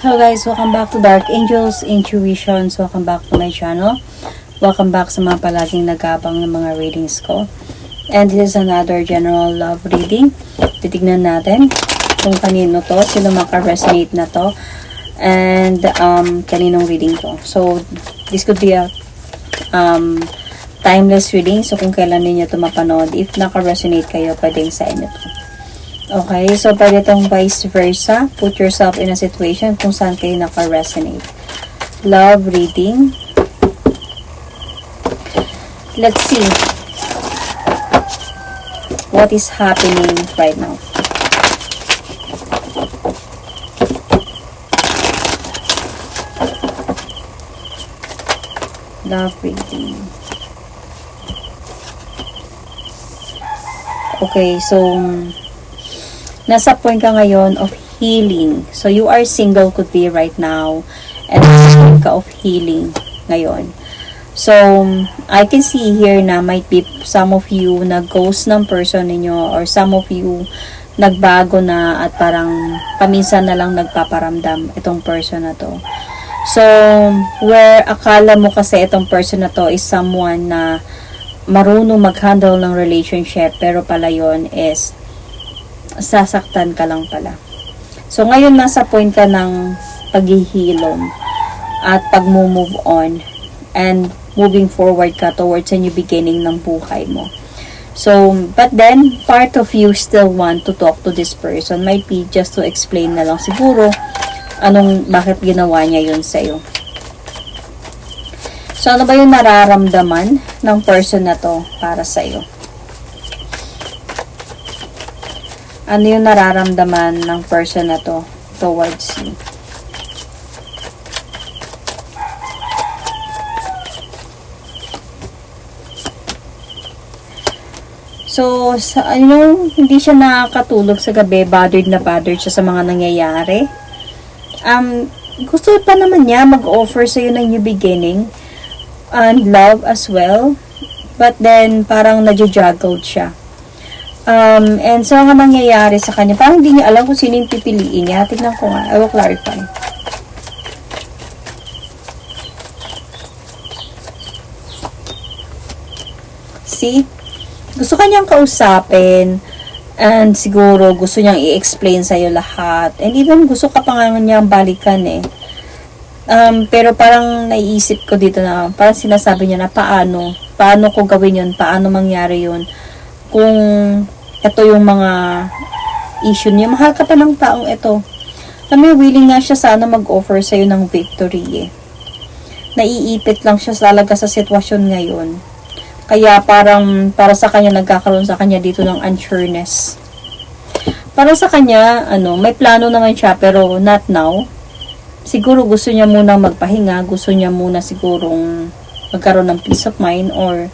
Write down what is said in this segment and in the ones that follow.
Hello guys, welcome back to Dark Angels Intuitions. Welcome back to my channel. Welcome back sa mga palaging nagabang ng mga readings ko. And this is another general love reading. Titignan natin kung kanino to, sino maka-resonate na to, and um, kaninong reading to. So, this could be a um, timeless reading. So, kung kailan ninyo ito mapanood, if naka-resonate kayo, pwedeng sa inyo to. Okay, so pwede itong vice versa. Put yourself in a situation kung saan kayo naka-resonate. Love reading. Let's see. What is happening right now? Love reading. Okay, so nasa point ka ngayon of healing. So, you are single could be right now. And nasa point ka of healing ngayon. So, I can see here na might be some of you na ghost ng person ninyo or some of you nagbago na at parang paminsan na lang nagpaparamdam itong person na to. So, where akala mo kasi itong person na to is someone na marunong mag-handle ng relationship pero pala yon is sasaktan ka lang pala. So, ngayon nasa point ka ng paghihilom at pag-move on and moving forward ka towards a new beginning ng buhay mo. So, but then, part of you still want to talk to this person. Might be just to explain na lang siguro anong, bakit ginawa niya yun sa'yo. So, ano ba yung nararamdaman ng person na to para sa'yo? Ano yung nararamdaman ng person na to towards you. So, sa ano, hindi siya nakakatulog sa gabi, bothered na bothered siya sa mga nangyayari. Um, gusto pa naman niya mag-offer sa iyo ng new beginning and love as well. But then, parang nadja-juggled siya. Um, and so, ang nangyayari sa kanya, parang hindi niya alam kung sino yung pipiliin niya. Tignan ko nga. I will clarify. See? Gusto kanyang kausapin and siguro gusto niyang i-explain sa'yo lahat. And even gusto ka pa nga niyang balikan eh. Um, pero parang naiisip ko dito na parang sinasabi niya na paano, paano ko gawin yun, paano mangyari yun kung ito yung mga issue niya. Mahal ka pa ng taong ito. Kami willing nga siya sana mag-offer sa'yo ng victory eh. Naiipit lang siya talaga sa sitwasyon ngayon. Kaya parang para sa kanya nagkakaroon sa kanya dito ng unsureness. Para sa kanya, ano, may plano naman siya pero not now. Siguro gusto niya muna magpahinga, gusto niya muna sigurong magkaroon ng peace of mind or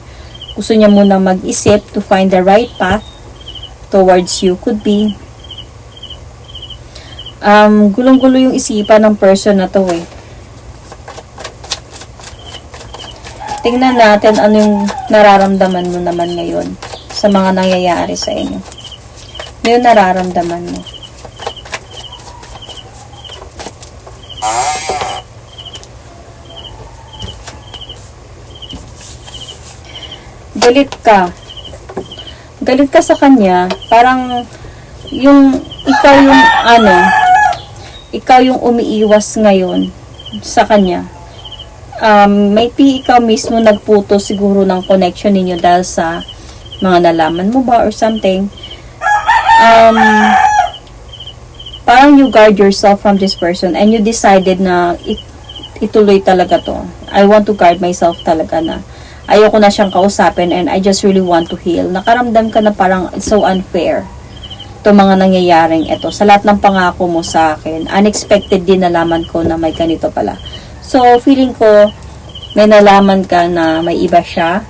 gusto niya muna mag-isip to find the right path towards you could be um, gulong-gulo yung isipan ng person na to eh. Tingnan natin ano yung nararamdaman mo naman ngayon sa mga nangyayari sa inyo. Ano yung nararamdaman mo? Galit ka. Galit ka sa kanya, parang yung ikaw yung ano, ikaw yung umiiwas ngayon sa kanya. Um, may pi ikaw mismo nagputo siguro ng connection ninyo dahil sa mga nalaman mo ba or something. Um, parang you guard yourself from this person and you decided na it, ituloy talaga to. I want to guard myself talaga na ayoko na siyang kausapin and I just really want to heal. Nakaramdam ka na parang it's so unfair to mga nangyayaring ito. Sa lahat ng pangako mo sa akin, unexpected din nalaman ko na may ganito pala. So, feeling ko, may nalaman ka na may iba siya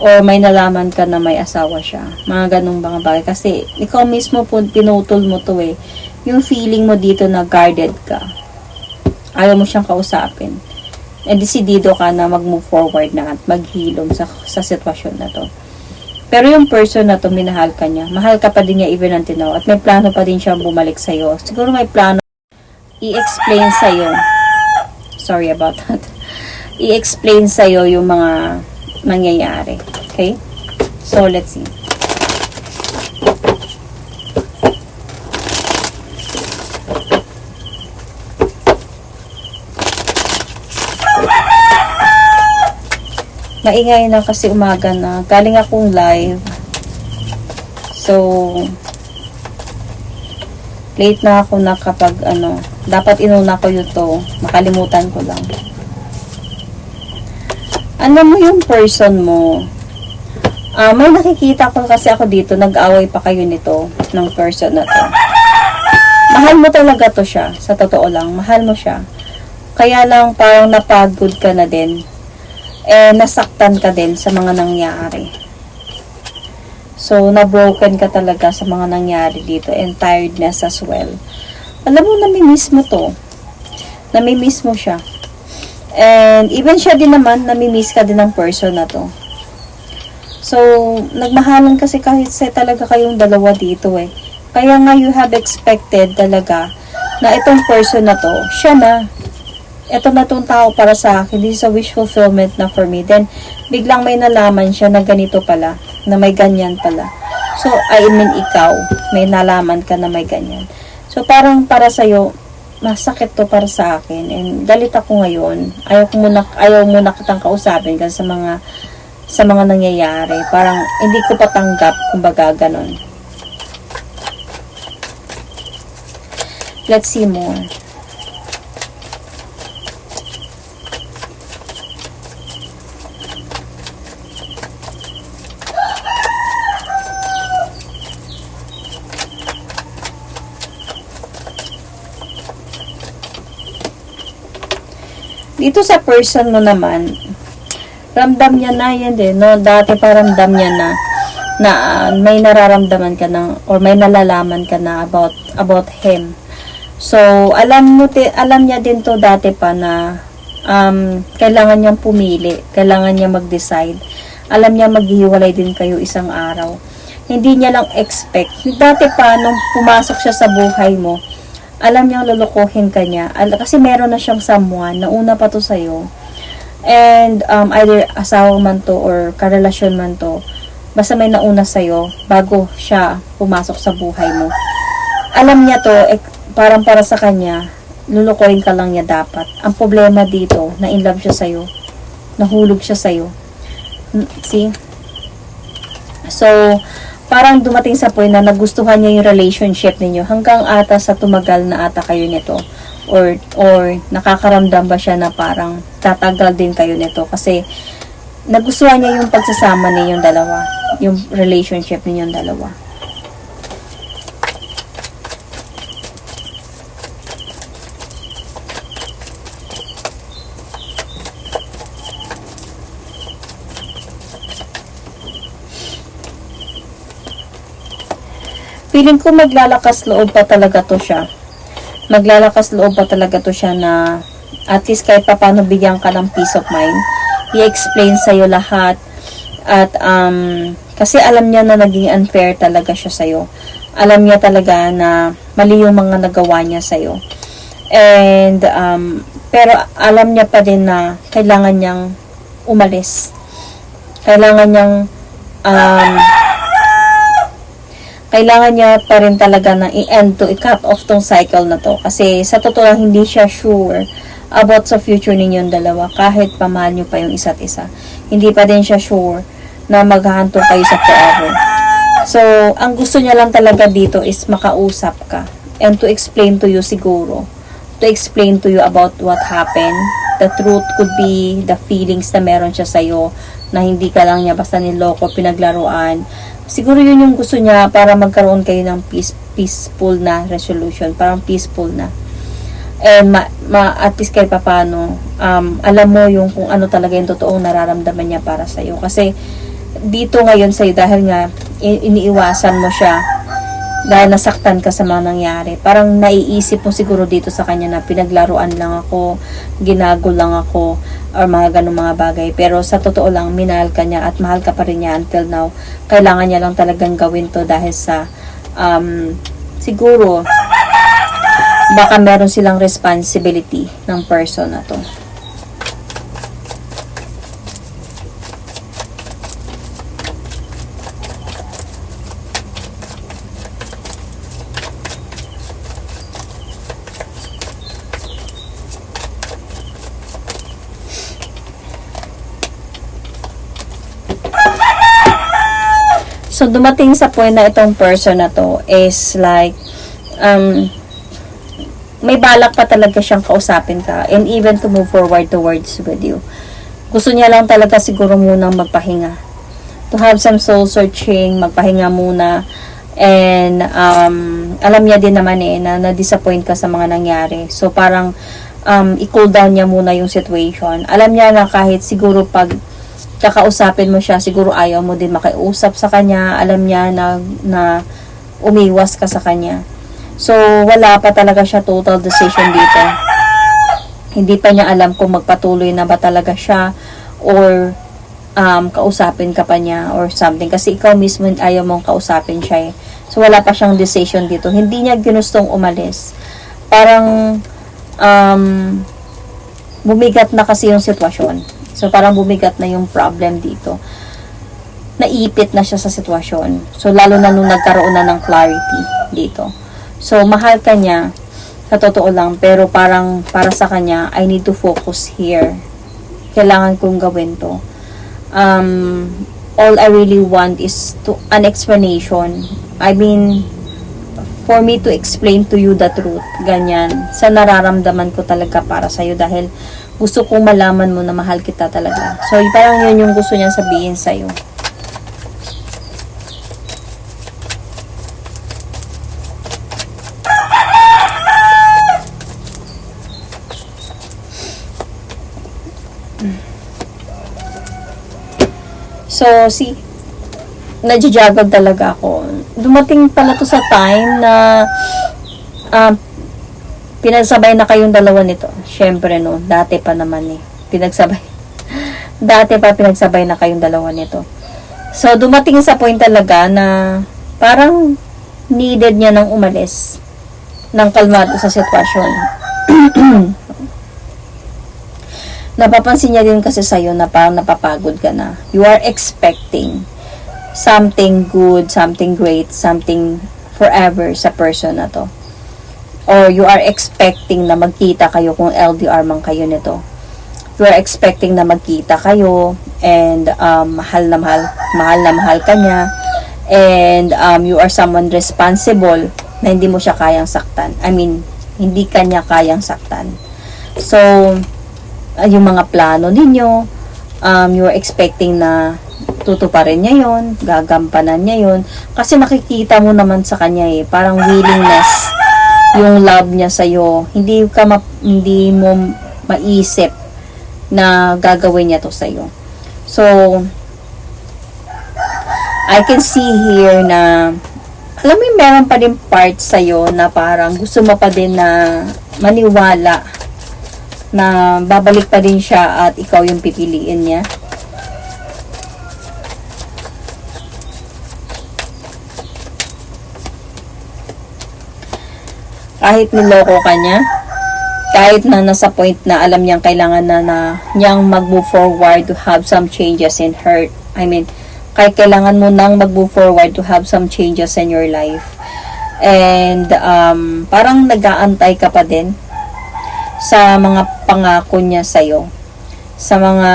or may nalaman ka na may asawa siya. Mga ganong mga bagay. Kasi, ikaw mismo po, pinutol mo to eh. Yung feeling mo dito na guarded ka. Ayaw mo siyang kausapin and desidido ka na mag-move forward na at maghilom sa, sa sitwasyon na to. Pero yung person na to, minahal ka niya. Mahal ka pa din niya even until now. At may plano pa din siya bumalik sa'yo. Siguro may plano i-explain sa'yo. Sorry about that. I-explain sa'yo yung mga nangyayari. Okay? So, let's see. Maingay na kasi umaga na. Galing akong live. So, late na ako nakapag ano, dapat inuna ko yun to. Makalimutan ko lang. Alam mo yung person mo, ah may nakikita ko kasi ako dito, nag-away pa kayo nito, ng person na to. Mahal mo talaga to siya, sa totoo lang, mahal mo siya. Kaya lang parang napagod ka na din. Eh, nasaktan ka din sa mga nangyari. So, na-broken ka talaga sa mga nangyari dito and tiredness as well. Alam mo, namimiss mo to. Namimiss mo siya. And even siya din naman, namimiss ka din ng person na to. So, nagmahalan kasi kahit sa talaga kayong dalawa dito eh. Kaya nga you have expected talaga na itong person na to, siya na. Ito na tong tao para sa akin. This is a wish fulfillment na for me. Then, biglang may nalaman siya na ganito pala. Na may ganyan pala. So, I mean, ikaw, may nalaman ka na may ganyan. So, parang para sa'yo, masakit to para sa akin. And galit ako ngayon. Ayaw ko muna, ayaw muna kitang kausapin kasi sa mga sa mga nangyayari. Parang hindi ko patanggap, kumbaga ganon. Let's see more. Dito sa person mo naman, ramdam niya na yan din, no? Dati pa ramdam niya na na ah, may nararamdaman ka na or may nalalaman ka na about about him. So, alam mo ti, alam niya din to dati pa na um, kailangan niyang pumili, kailangan niya mag-decide. Alam niya maghihiwalay din kayo isang araw. Hindi niya lang expect. Dati pa nung pumasok siya sa buhay mo, alam niyang lulukohin ka niya. Kasi meron na siyang someone na una pa to sa'yo. And um, either asawa man to or karelasyon man to, basta may nauna sa'yo bago siya pumasok sa buhay mo. Alam niya to, eh, parang para sa kanya, lulukoyin ka lang niya dapat. Ang problema dito, na in love siya sa'yo. Nahulog siya sa'yo. Mm, See? So, parang dumating sa point na nagustuhan niya yung relationship ninyo hanggang ata sa tumagal na ata kayo nito. Or or nakakaramdam ba siya na parang tatagal din kayo nito? Kasi nagustuhan niya yung pagsasama ninyong dalawa yung relationship ninyong dalawa feeling ko maglalakas loob pa talaga to siya. Maglalakas loob pa talaga to siya na at least kahit pa paano bigyan ka ng peace of mind. I-explain sa'yo lahat. At um, kasi alam niya na naging unfair talaga siya sa'yo. Alam niya talaga na mali yung mga nagawa niya sa'yo. And um, pero alam niya pa din na kailangan niyang umalis. Kailangan niyang um, kailangan niya pa rin talaga na i-end to, i-cut off tong cycle na to. Kasi sa totoo lang, hindi siya sure about sa future ninyong dalawa kahit pamahal niyo pa yung isa't isa. Hindi pa din siya sure na maghahanto kayo sa forever. So, ang gusto niya lang talaga dito is makausap ka and to explain to you siguro. To explain to you about what happened. The truth could be the feelings na meron siya sa'yo na hindi ka lang niya basta niloko, pinaglaruan. Siguro yun yung gusto niya para magkaroon kayo ng peace, peaceful na resolution. Parang peaceful na. And ma, ma at least kahit papano, um, alam mo yung kung ano talaga yung totoong nararamdaman niya para sa'yo. Kasi dito ngayon sa'yo dahil nga iniiwasan mo siya dahil nasaktan ka sa mga nangyari. Parang naiisip mo siguro dito sa kanya na pinaglaruan lang ako, ginago lang ako, or mga ganong mga bagay. Pero sa totoo lang, minahal ka niya at mahal ka pa rin niya until now. Kailangan niya lang talagang gawin to dahil sa, um, siguro, baka meron silang responsibility ng person na to. So, dumating sa point na itong person na to is like, um, may balak pa talaga siyang kausapin ka and even to move forward towards with you. Gusto niya lang talaga siguro munang magpahinga. To have some soul searching, magpahinga muna. And um, alam niya din naman eh na na-disappoint ka sa mga nangyari. So parang um, i-cool down niya muna yung situation. Alam niya na kahit siguro pag kakausapin mo siya, siguro ayaw mo din makiusap sa kanya. Alam niya na, na umiwas ka sa kanya. So, wala pa talaga siya total decision dito. Hindi pa niya alam kung magpatuloy na ba talaga siya or um, kausapin ka pa niya or something. Kasi ikaw mismo ayaw mong kausapin siya eh. So, wala pa siyang decision dito. Hindi niya ginustong umalis. Parang um, bumigat na kasi yung sitwasyon. So, parang bumigat na yung problem dito. Naipit na siya sa sitwasyon. So, lalo na nung nagkaroon na ng clarity dito. So, mahal ka niya, sa totoo lang, pero parang para sa kanya, I need to focus here. Kailangan kong gawin to. Um, all I really want is to an explanation. I mean, for me to explain to you the truth. Ganyan. Sa nararamdaman ko talaga para sa'yo dahil gusto kong malaman mo na mahal kita talaga. So, parang yun yung gusto niya sabihin sa'yo. So, si nagjajagag talaga ako. Dumating pala to sa time na um, pinagsabay na kayong dalawa nito. Siyempre, no, dati pa naman eh. Pinagsabay. dati pa pinagsabay na kayong dalawa nito. So, dumating sa point talaga na parang needed niya nang umalis ng kalmado sa sitwasyon. Napapansin niya din kasi sa'yo na parang napapagod ka na. You are expecting something good, something great, something forever sa person na to. Or you are expecting na magkita kayo kung LDR man kayo nito. You are expecting na magkita kayo and um, mahal na mahal, mahal na mahal ka niya and um, you are someone responsible na hindi mo siya kayang saktan. I mean, hindi ka niya kayang saktan. So, yung mga plano ninyo, um, you are expecting na tutuparin niya yon gagampanan niya yon kasi nakikita mo naman sa kanya eh, parang willingness yung love niya sa iyo hindi ka ma- hindi mo maisip na gagawin niya to sa iyo so I can see here na alam mo meron pa din part sa iyo na parang gusto mo pa din na maniwala na babalik pa din siya at ikaw yung pipiliin niya. Kahit niloko ka niya, kahit na nasa point na alam niyang kailangan na, na niyang mag-move forward to have some changes in her, I mean, kahit kailangan mo nang mag-move forward to have some changes in your life. And um, parang nag-aantay ka pa din sa mga pangako niya sa'yo. Sa mga,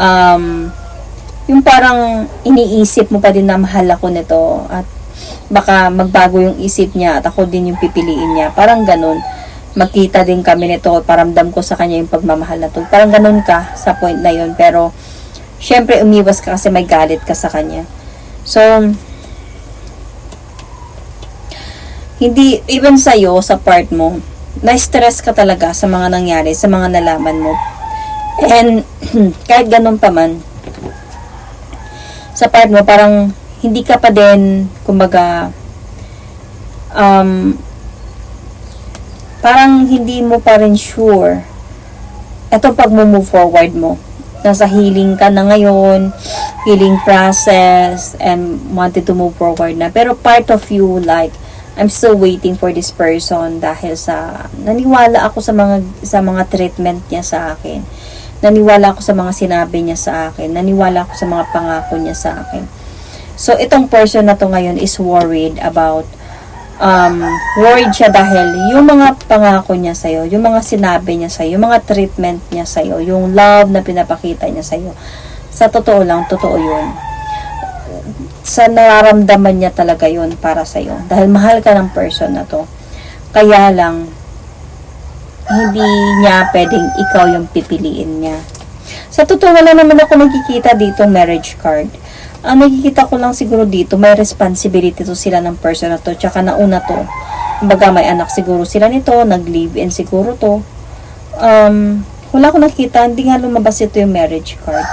um, yung parang iniisip mo pa din na mahal ako nito at baka magbago yung isip niya at ako din yung pipiliin niya. Parang ganun. Magkita din kami nito paramdam ko sa kanya yung pagmamahal na to. Parang ganun ka sa point na yun. Pero, syempre umiwas ka kasi may galit ka sa kanya. So, hindi, even sa'yo, sa part mo, na-stress ka talaga sa mga nangyari, sa mga nalaman mo. And, kahit ganun pa man, sa part mo, parang, hindi ka pa din, kumbaga, um, parang hindi mo pa rin sure eto pag mo move forward mo. Nasa healing ka na ngayon, healing process, and wanted to move forward na. Pero part of you, like, I'm still waiting for this person dahil sa naniwala ako sa mga sa mga treatment niya sa akin. Naniwala ako sa mga sinabi niya sa akin. Naniwala ako sa mga pangako niya sa akin. So itong person na to ngayon is worried about um, worried siya dahil yung mga pangako niya sa'yo, yung mga sinabi niya sa'yo, yung mga treatment niya sa'yo, yung love na pinapakita niya sa'yo, sa totoo lang, totoo yun. Sa nararamdaman niya talaga yun para sa'yo. Dahil mahal ka ng person na to. Kaya lang, hindi niya pwedeng ikaw yung pipiliin niya. Sa totoo, wala naman ako nakikita dito marriage card. Ang nakikita ko lang siguro dito, may responsibility to sila ng person na to. Tsaka nauna to. Kumbaga, may anak siguro sila nito, nag-live-in siguro to. Um, wala ko nakita, hindi nga lumabas ito yung marriage card.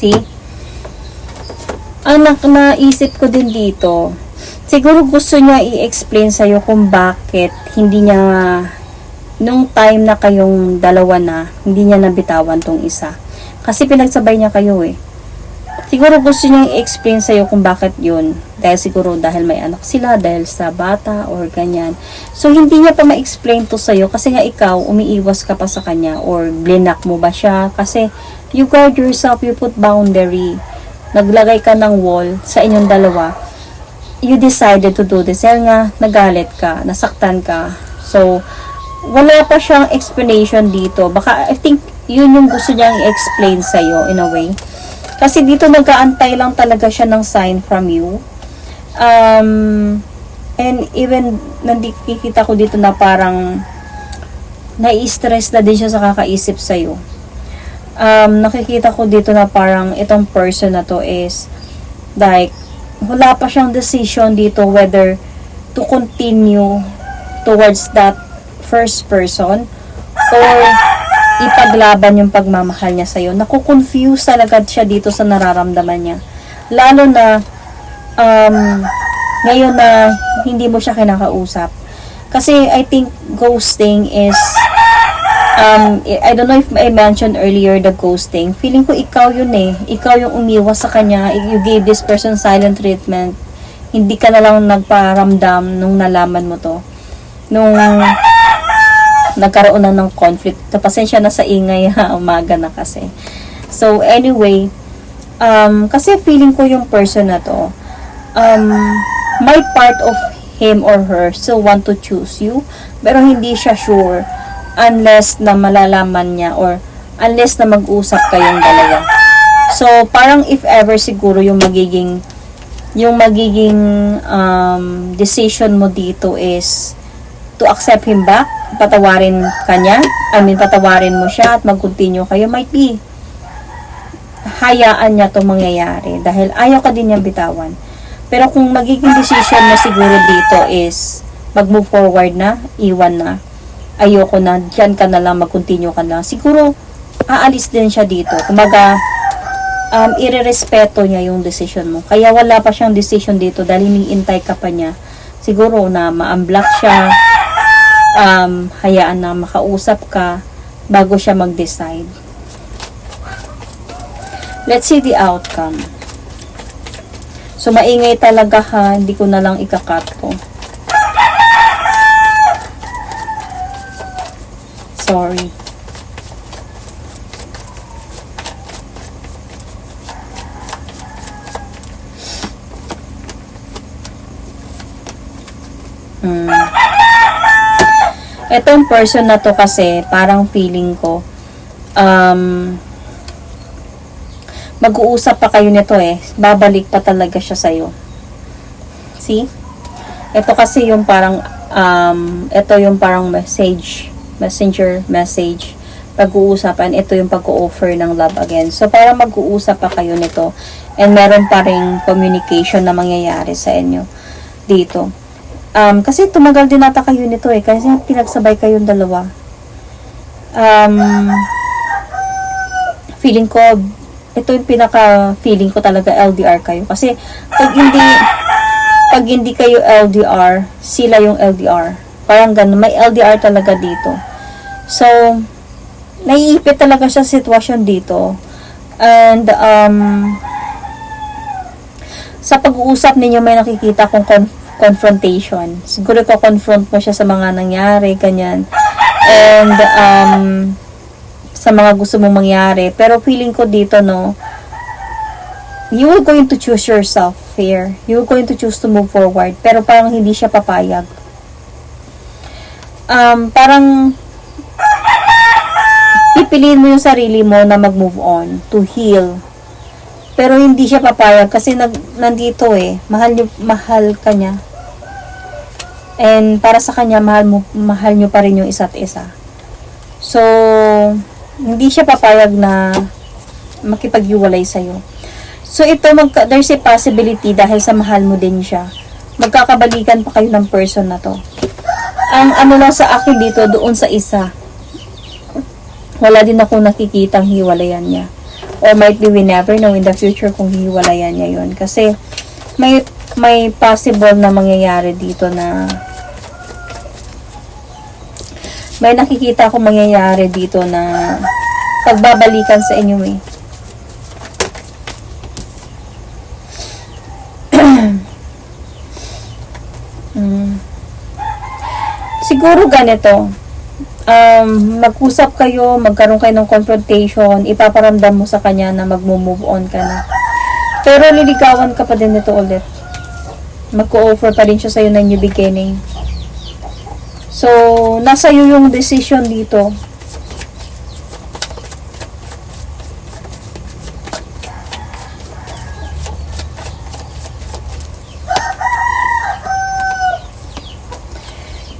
See? Anak, naisip ko din dito. Siguro gusto niya i-explain sa'yo kung bakit hindi niya, nung time na kayong dalawa na, hindi niya nabitawan tong isa. Kasi pinagsabay niya kayo eh. Siguro gusto niya i-explain sa'yo kung bakit yun. Dahil siguro dahil may anak sila, dahil sa bata, or ganyan. So, hindi niya pa ma-explain to sa'yo kasi nga ikaw, umiiwas ka pa sa kanya, or blinak mo ba siya. Kasi, you guard yourself, you put boundary. Naglagay ka ng wall sa inyong dalawa. You decided to do this. Dahil nga, nagalit ka, nasaktan ka. So, wala pa siyang explanation dito. Baka, I think, yun yung gusto niyang i-explain sa'yo in a way. Kasi dito nag-aantay lang talaga siya ng sign from you. Um, and even, nandikikita ko dito na parang nai-stress na din siya sa kakaisip sa'yo. Um, nakikita ko dito na parang itong person na to is like, wala pa siyang decision dito whether to continue towards that first person or ipaglaban yung pagmamahal niya sa'yo. Naku-confuse talaga siya dito sa nararamdaman niya. Lalo na, um, ngayon na hindi mo siya kinakausap. Kasi I think ghosting is, um, I don't know if I mentioned earlier the ghosting. Feeling ko ikaw yun eh. Ikaw yung umiwas sa kanya. You gave this person silent treatment. Hindi ka na lang nagparamdam nung nalaman mo to. Nung nagkaroon na ng conflict. Pasensya na sa ingay ha, umaga na kasi. So, anyway, um, kasi feeling ko yung person na to, um, my part of him or her still want to choose you, pero hindi siya sure unless na malalaman niya or unless na mag-usap kayong dalawa. So, parang if ever siguro yung magiging yung magiging um, decision mo dito is to accept him back, patawarin kanya, I mean, patawarin mo siya at mag-continue kayo, might be hayaan niya itong mangyayari dahil ayaw ka din niyang bitawan. Pero kung magiging decision mo siguro dito is mag-move forward na, iwan na, ayoko na, dyan ka na lang, mag-continue ka na, siguro aalis din siya dito. Kumaga, um, irerespeto niya yung decision mo. Kaya wala pa siyang decision dito dahil hinihintay ka pa niya. Siguro na ma-unblock siya, um, hayaan na makausap ka bago siya mag-decide. Let's see the outcome. So, maingay talaga ha. Hindi ko na lang ikakat ko. Sorry. Hmm. Etong person na to kasi, parang feeling ko, um, mag-uusap pa kayo nito eh. Babalik pa talaga siya sa'yo. See? Ito kasi yung parang, um, ito yung parang message, messenger message. Pag-uusapan, ito yung pag-offer ng love again. So, parang mag-uusap pa kayo nito. And meron pa rin communication na mangyayari sa inyo dito. Um, kasi tumagal din nata kayo nito eh. Kasi pinagsabay kayong dalawa. Um, feeling ko, ito yung pinaka feeling ko talaga LDR kayo. Kasi, pag hindi, pag hindi kayo LDR, sila yung LDR. Parang ganun. May LDR talaga dito. So, naiipit talaga siya sitwasyon dito. And, um, sa pag-uusap ninyo may nakikita kong con- confrontation. Siguro ko confront mo siya sa mga nangyari, ganyan. And, um, sa mga gusto mong mangyari. Pero feeling ko dito, no, you will going to choose yourself here. You will going to choose to move forward. Pero parang hindi siya papayag. Um, parang pipiliin mo yung sarili mo na mag-move on, to heal. Pero hindi siya papayag kasi nag, nandito eh. Mahal, niyo, mahal ka niya. And para sa kanya, mahal, mo, mahal nyo pa rin yung isa't isa. So, hindi siya papayag na makipag-iwalay sa'yo. So, ito, magka, there's a possibility dahil sa mahal mo din siya. Magkakabalikan pa kayo ng person na to. Ang ano lang sa akin dito, doon sa isa, wala din ako nakikitang hiwalayan niya. Or might be we never know in the future kung hiwalayan niya yon Kasi, may, may possible na mangyayari dito na may nakikita akong mangyayari dito na pagbabalikan sa inyo eh. Hmm. Siguro ganito, um, mag-usap kayo, magkaroon kayo ng confrontation, ipaparamdam mo sa kanya na mag-move on ka na. Pero liligawan ka pa din nito ulit. Mag-offer pa rin siya sa'yo ng new beginning. So, nasa iyo yung decision dito.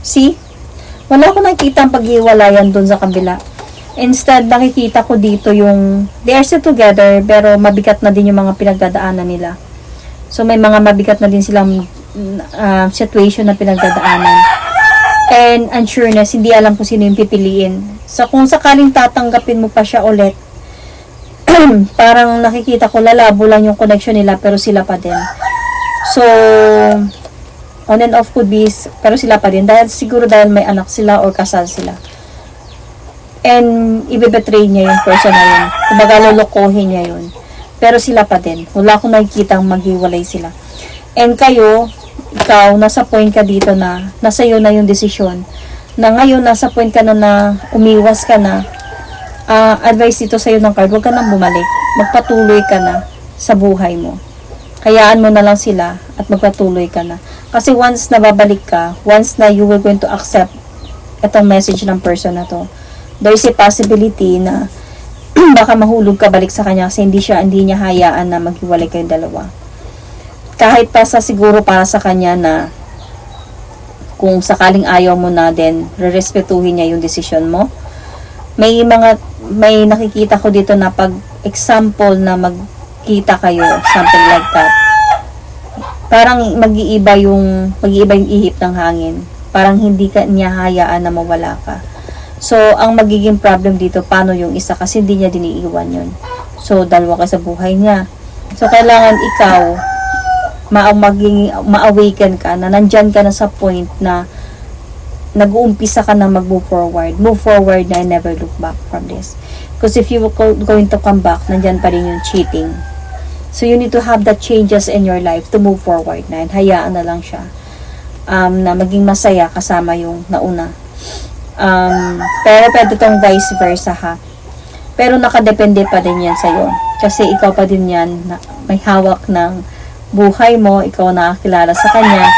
See? Wala ko nakikita ang paghiwalayan dun sa kabila. Instead, nakikita ko dito yung they are still together pero mabigat na din yung mga pinagdadaanan nila. So, may mga mabigat na din silang uh, situation na pinagdadaanan and unsureness, hindi alam kung sino yung pipiliin. So, kung sakaling tatanggapin mo pa siya ulit, parang nakikita ko lalabo lang yung connection nila pero sila pa din. So, on and off could be, pero sila pa din. Dahil siguro dahil may anak sila or kasal sila. And, ibebetray niya yung person na yun. Kumbaga, lolokohin niya yun. Pero sila pa din. Wala akong nakikita maghiwalay sila. And kayo, ikaw, nasa point ka dito na, nasa iyo na yung desisyon, na ngayon, nasa point ka na na umiwas ka na, uh, advice dito sa'yo ng card, huwag ka nang bumalik. Magpatuloy ka na sa buhay mo. Hayaan mo na lang sila at magpatuloy ka na. Kasi once na babalik ka, once na you will going to accept itong message ng person na to, there's a possibility na baka mahulog ka balik sa kanya kasi hindi siya hindi niya hayaan na maghiwalay kayong dalawa kahit pa sa siguro para sa kanya na kung sakaling ayaw mo na din, rerespetuhin niya yung desisyon mo. May mga, may nakikita ko dito na pag example na magkita kayo, something like that. Parang mag-iiba yung, mag-iiba yung ihip ng hangin. Parang hindi ka niya hayaan na mawala ka. So, ang magiging problem dito, paano yung isa? Kasi hindi niya diniiwan yun. So, dalawa ka sa buhay niya. So, kailangan ikaw, ma maging ma-awaken ka na nandyan ka na sa point na nag-uumpisa ka na mag-move forward. Move forward na never look back from this. Because if you were going to come back, nandyan pa rin yung cheating. So you need to have that changes in your life to move forward na. And hayaan na lang siya. Um, na maging masaya kasama yung nauna. Um, pero pwede tong vice versa ha. Pero nakadepende pa din yan sa'yo. Kasi ikaw pa din yan na may hawak ng buhay mo, ikaw nakakilala sa kanya.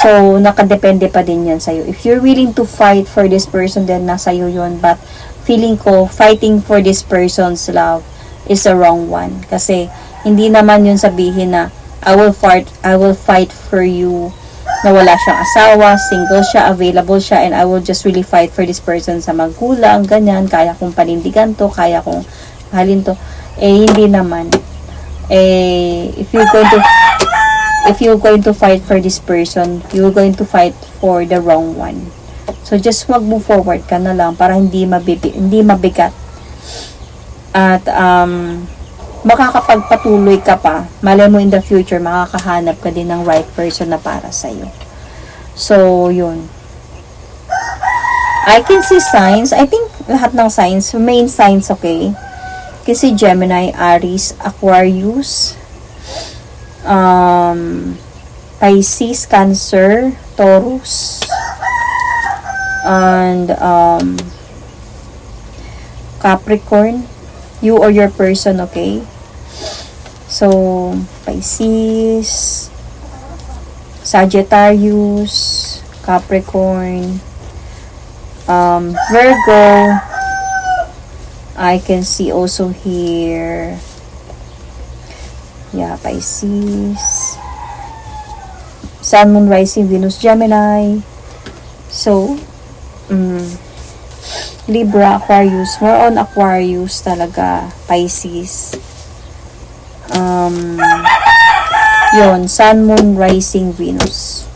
So, nakadepende pa din yan sa'yo. If you're willing to fight for this person, then nasa iyo yun. But, feeling ko, fighting for this person's love is a wrong one. Kasi, hindi naman yun sabihin na, I will fight, I will fight for you na wala siyang asawa, single siya, available siya, and I will just really fight for this person sa magkulang, ganyan, kaya kong panindigan to, kaya kong halin to. Eh, hindi naman eh, if you're going to if you're going to fight for this person, you're going to fight for the wrong one. So just wag move forward ka na lang para hindi mabibi, hindi mabigat. At um makakapagpatuloy ka pa. Malay mo in the future, makakahanap ka din ng right person na para sa'yo. So, yun. I can see signs. I think lahat ng signs, main signs, okay? Kasi Gemini, Aries, Aquarius, um, Pisces, Cancer, Taurus, and um, Capricorn, you or your person, okay? So, Pisces, Sagittarius, Capricorn, um, Virgo, I can see also here, yeah, Pisces, Sun, Moon, Rising, Venus, Gemini, so, mm, Libra, Aquarius, more on Aquarius talaga, Pisces, um, yon Sun, Moon, Rising, Venus.